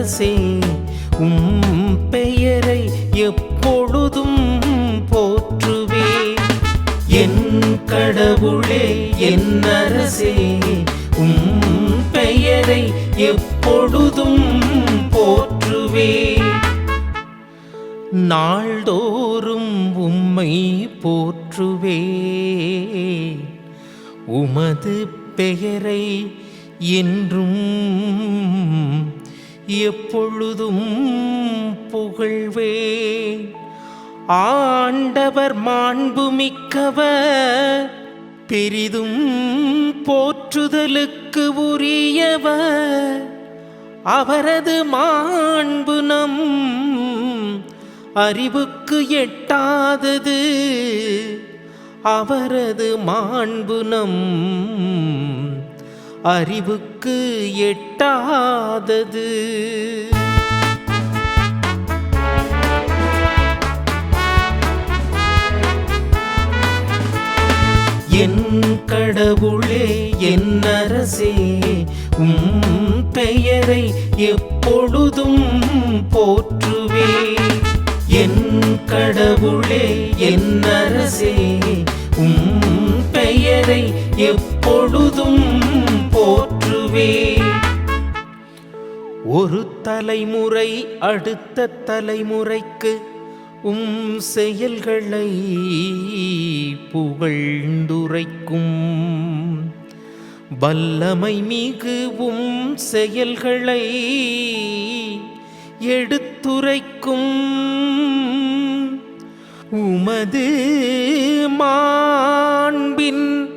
அரசே உம் பெயரை எப்பொழுதும் போற்றுவே. என் கடவுளே என் அரசே உம் பெயரை எப்பொழுதும் போற்றுவே. நாள்தோறும் உம்மை போற்றுவே. உமது பெயரை என்றும் எப்பொழுதும் புகழ்வே. ஆண்டவர் மாண்புமிக்கவர் பெரிதும் போற்றுதலுக்கு உரியவர். அவரது மாண்பு நம் அறிவுக்கு எட்டாதது. அவரது மாண்பு நம் அறிவுக்கு எட்டாதது. என் கடவுளே என் அரசே உம் பெயரை எப்பொழுதும் போற்றுவே. என் கடவுளே என் அரசே உம் பெயரை எப்பொழுதும் போற்றுவே ஒரு தலைமுறை அடுத்த தலைமுறைக்கு உம் செயல்களை புகழ்ந்துரைக்கும். வல்லமை மிகுவும் செயல்களை எடுத்துரைக்கும். உமது மாண்பின்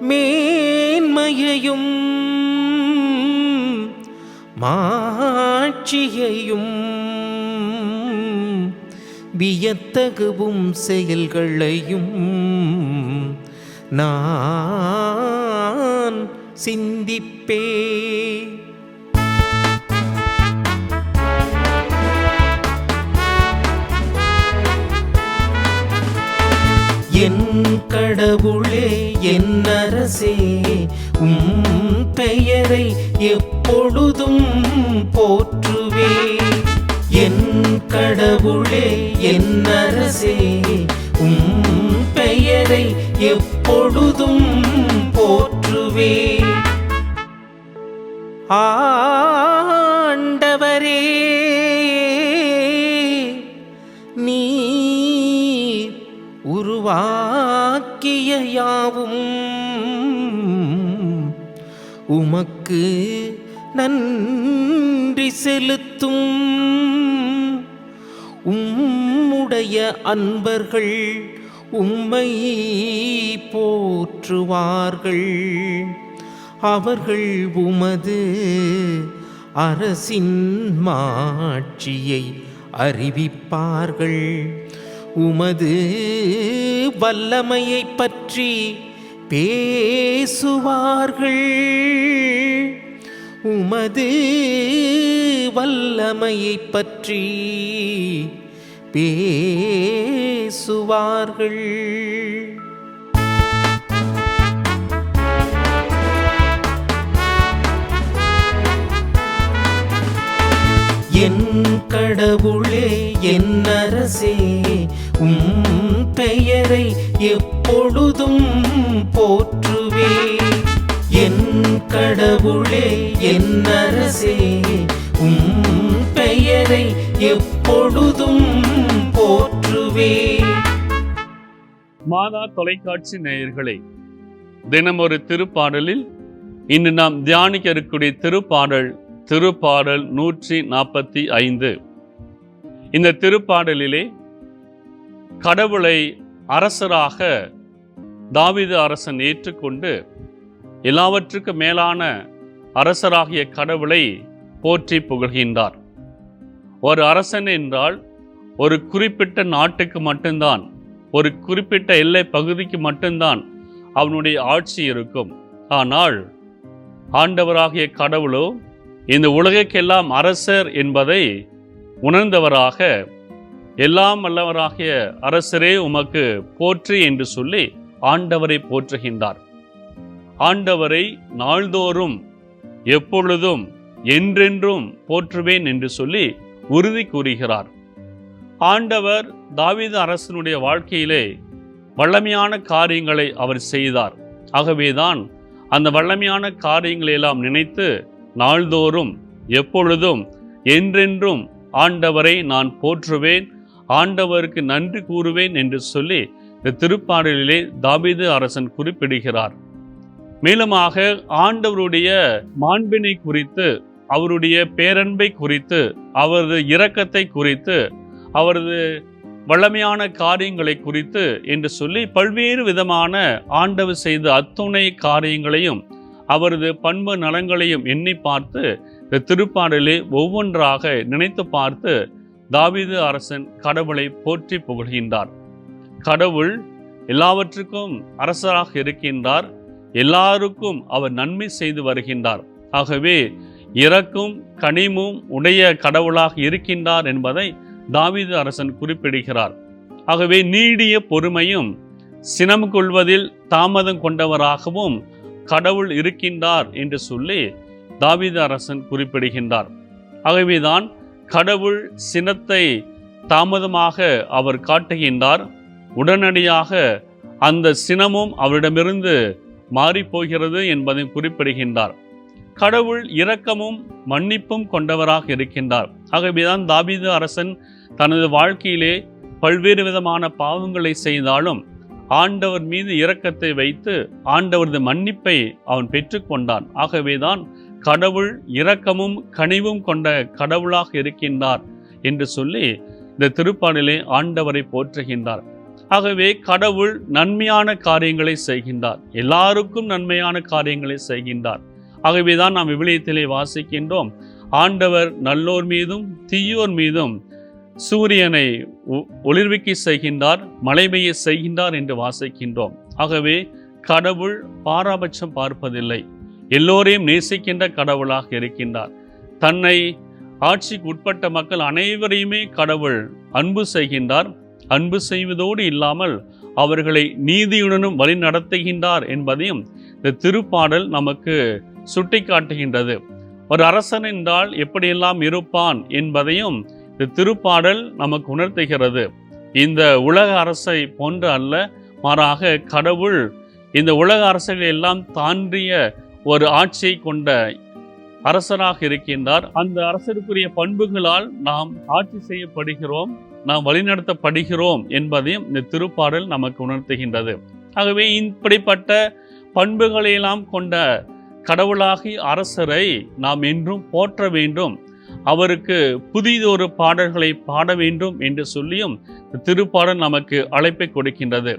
மேன்மையையும் மாட்சியையும் வியத்தகுவும் செயல்களையும் நான் சிந்திப்பே. என் கடவுளே என் அரசே உம் பெயரை எப்பொழுதும் போற்றுவே. என் கடவுளே என் அரசே உம் பெயரை எப்பொழுதும் போற்றுவே. ஆண்டவரே நீ உருவாக்கிய யாவும் உமக்கு நன்றி செலுத்தும். உம்முடைய அன்பர்கள் உம்மை போற்றுவார்கள். அவர்கள் உமது அரசின் மாட்சியை அறிவிப்பார்கள். உமது வல்லமையை பற்றி பேசுவார்கள். உமது வல்லமையை பற்றி பேசுவார்கள். கடவுளே என் அரசே உம் பெயரை எப்பொழுதும் போற்றுவே. என் கடவுளே என் அரசே உம் பெயரை எப்பொழுதும் போற்றுவே. மாதா தொலைக்காட்சி நேயர்களே தினம் ஒரு திருப்பாடலில் இன்று நாம் தியானிக்க இருக்கக்கூடிய திருப்பாடல் திருப்பாடல் நூற்றி நாற்பத்தி ஐந்து. இந்த திருப்பாடலிலே கடவுளை அரசராக தாவிது அரசன் ஏற்றுக்கொண்டு எல்லாவற்றுக்கும் மேலான அரசராகிய கடவுளை போற்றி புகழ்கின்றார். ஒரு அரசன் என்றால் ஒரு குறிப்பிட்ட நாட்டுக்கு மட்டும்தான் ஒரு குறிப்பிட்ட எல்லை பகுதிக்கு மட்டும்தான் அவனுடைய ஆட்சி இருக்கும். ஆனால் ஆண்டவராகிய கடவுளோ இந்த உலகக்கெல்லாம் அரசர் என்பதை உணர்ந்தவராக எல்லாம் வல்லவராகிய அரசரே உமக்கு போற்றி என்று சொல்லி ஆண்டவரை போற்றுகின்றார். ஆண்டவரை நாள்தோறும் எப்பொழுதும் என்றென்றும் போற்றுவேன் என்று சொல்லி உறுதி கூறுகிறார். ஆண்டவர் தாவீது அரசனுடைய வாழ்க்கையிலே வல்லமையான காரியங்களை அவர் செய்தார். ஆகவேதான் அந்த வல்லமையான காரியங்களை எல்லாம் நினைத்து நாள்தோறும் எப்பொழுதும் என்றென்றும் ஆண்டவரை நான் போற்றுவேன் ஆண்டவருக்கு நன்றி கூறுவேன் என்று சொல்லி இந்த திருப்பாடலிலே தாபீது அரசன் குறிப்பிடுகிறார். மேலுமாக ஆண்டவருடைய மாண்பினை குறித்து அவருடைய பேரன்பை குறித்து அவரது இரக்கத்தை குறித்து அவரது வளமையான காரியங்களை குறித்து என்று சொல்லி பல்வேறு விதமான ஆண்டவர் செய்த அத்துணை காரியங்களையும் அவரது பண்பு நலங்களையும் எண்ணி பார்த்து இந்த திருப்பாடலே ஒவ்வொன்றாக நினைத்து பார்த்து தாவிது அரசன் கடவுளை போற்றி புகழ்கின்றார். கடவுள் எல்லாவற்றுக்கும் அரசராக இருக்கின்றார். எல்லாருக்கும் அவர் நன்மை செய்து வருகின்றார். ஆகவே இறக்கும் கனிமும் உடைய கடவுளாக இருக்கின்றார் என்பதை தாவிது அரசன் குறிப்பிடுகிறார். ஆகவே நீடிய பொறுமையும் சினம் கொள்வதில் தாமதம் கொண்டவராகவும் கடவுள் இருக்கின்றார் என்று சொல்லி தாவித அரசன் குறிப்பிடுகின்றார். ஆகவேதான் கடவுள் சினத்தை தாமதமாக அவர் காட்டுகின்றார். உடனடியாக அந்த சினமும் அவரிடமிருந்து மாறிப்போகிறது என்பதை குறிப்பிடுகின்றார். கடவுள் இரக்கமும் மன்னிப்பும் கொண்டவராக இருக்கின்றார். ஆகவேதான் தாபீது அரசன் தனது வாழ்க்கையிலே பல்வேறு விதமான பாவங்களை செய்தாலும் ஆண்டவர் மீது இரக்கத்தை வைத்து ஆண்டவரது மன்னிப்பை அவன் பெற்றுக்கொண்டான். ஆகவேதான் கடவுள் இரக்கமும் கனிவும் கொண்ட கடவுளாக இருக்கின்றார் என்று சொல்லி இந்த திருப்பாடலே ஆண்டவரை போற்றுகின்றார். ஆகவே கடவுள் நன்மையான காரியங்களை செய்கின்றார். எல்லாருக்கும் நன்மையான காரியங்களை செய்கின்றார். ஆகவேதான் நாம் விவிலியத்திலே வாசிக்கின்றோம். ஆண்டவர் நல்லோர் மீதும் தீயோர் மீதும் சூரியனை ஒ- ஒளிர்விக்க செய்கின்றார் மழை பெய்ய செய்கின்றார் என்று வாசிக்கின்றோம். ஆகவே கடவுள் பாராபட்சம் பார்ப்பதில்லை. எல்லோரையும் நேசிக்கின்ற கடவுளாக இருக்கின்றார். தன்னை ஆட்சிக்கு உட்பட்ட மக்கள் அனைவரையுமே கடவுள் அன்பு செய்கின்றார். அன்பு செய்வதோடு இல்லாமல் அவர்களை நீதியுடனும் வழி நடத்துகின்றார் என்பதையும் இந்த திருப்பாடல் நமக்கு சுட்டிக்காட்டுகின்றது. ஒரு அரசன் என்றால் எப்படியெல்லாம் இருப்பான் என்பதையும் திருப்பாடல் நமக்கு உணர்த்துகிறது. இந்த உலக அரசை போன்று அல்ல மாறாக கடவுள் இந்த உலக அரசுகளை எல்லாம் தாண்டிய ஒரு ஆட்சியை கொண்ட அரசராக இருக்கின்றார். அந்த அரசருக்குரிய பண்புகளால் நாம் ஆட்சி செய்யப்படுகிறோம் நாம் வழிநடத்தப்படுகிறோம் என்பதையும் இந்த திருப்பாடல் நமக்கு உணர்த்துகின்றது. ஆகவே இப்படிப்பட்ட பண்புகளையெல்லாம் கொண்ட கடவுளாகி அரசரை நாம் என்றும் போற்ற வேண்டும். அவருக்கு புதிதொரு பாடல்களை பாட வேண்டும் என்று சொல்லியும் திருப்பாடல் நமக்கு அழைப்பை கொடுக்கின்றது.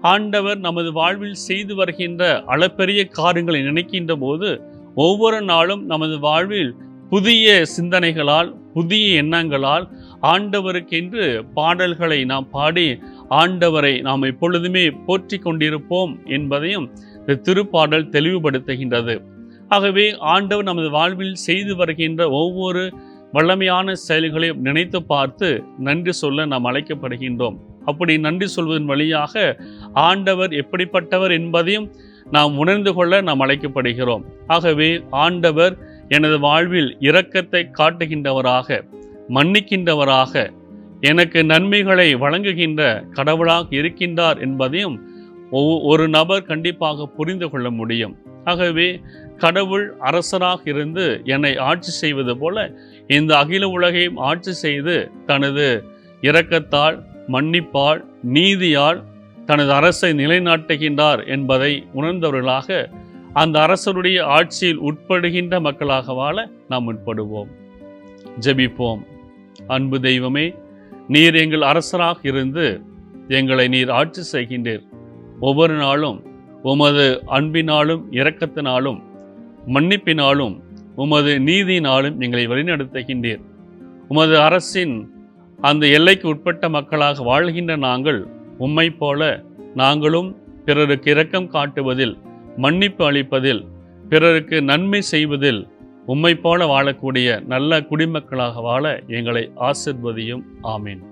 ஆண்டவர் நமது வாழ்வில் செய்து வருகின்ற அளப்பெரிய காரியங்களை நினைக்கின்ற போது ஒவ்வொரு நாளும் நமது வாழ்வில் புதிய சிந்தனைகளால் புதிய எண்ணங்களால் ஆண்டவருக்கென்று பாடல்களை நாம் பாடி ஆண்டவரை நாம் எப்பொழுதுமே போற்றி கொண்டிருப்போம் என்பதையும் இந்த திருப்பாடல் தெளிவுபடுத்துகின்றது. ஆகவே ஆண்டவர் நமது வாழ்வில் செய்து வருகின்ற ஒவ்வொரு வல்லமையான செயல்களையும் நினைத்து பார்த்து நன்றி சொல்ல நாம் அழைக்கப்படுகின்றோம். அப்படி நன்றி சொல்வதன் வழியாக ஆண்டவர் எப்படிப்பட்டவர் என்பதையும் நாம் உணர்ந்து கொள்ள நாம் அழைக்கப்படுகிறோம். ஆகவே ஆண்டவர் எனது வாழ்வில் இரக்கத்தை காட்டுகின்றவராக மன்னிக்கின்றவராக எனக்கு நன்மைகளை வழங்குகின்ற கடவுளாக இருக்கின்றார் என்பதையும் ஒவ்வொ- ஒரு நபர் கண்டிப்பாக புரிந்து கொள்ள முடியும். ஆகவே கடவுள் அரசராக இருந்து என்னை ஆட்சி செய்வது போல இந்த அகில உலகையும் ஆட்சி செய்து தனது இரக்கத்தால் மன்னிப்பால் நீதியால் தனது அரசை நிலைநாட்டுகின்றார் என்பதை உணர்ந்தவர்களாக அந்த அரசருடைய ஆட்சியில் உட்படுகின்ற மக்களாக வாழ நாம் உட்படுவோம் ஜெபிப்போம். அன்பு தெய்வமே நீர் எங்கள் அரசராக இருந்து எங்களை நீர் ஆட்சி செய்கின்றீர். ஒவ்வொரு நாளும் உமது அன்பினாலும் இரக்கத்தினாலும் மன்னிப்பினாலும் உமது நீதியினாலும் எங்களை வழிநடத்துகின்றீர். உமது அரசின் அந்த எல்லைக்கு உட்பட்ட மக்களாக வாழ்கின்ற நாங்கள் உம்மை போல நாங்களும் பிறருக்கு இரக்கம் காட்டுவதில் மன்னிப்பு அளிப்பதில் பிறருக்கு நன்மை செய்வதில் உம்மை போல வாழக்கூடிய நல்ல குடிமக்களாக வாழ எங்களை ஆசிர்வதியும். ஆமீன்.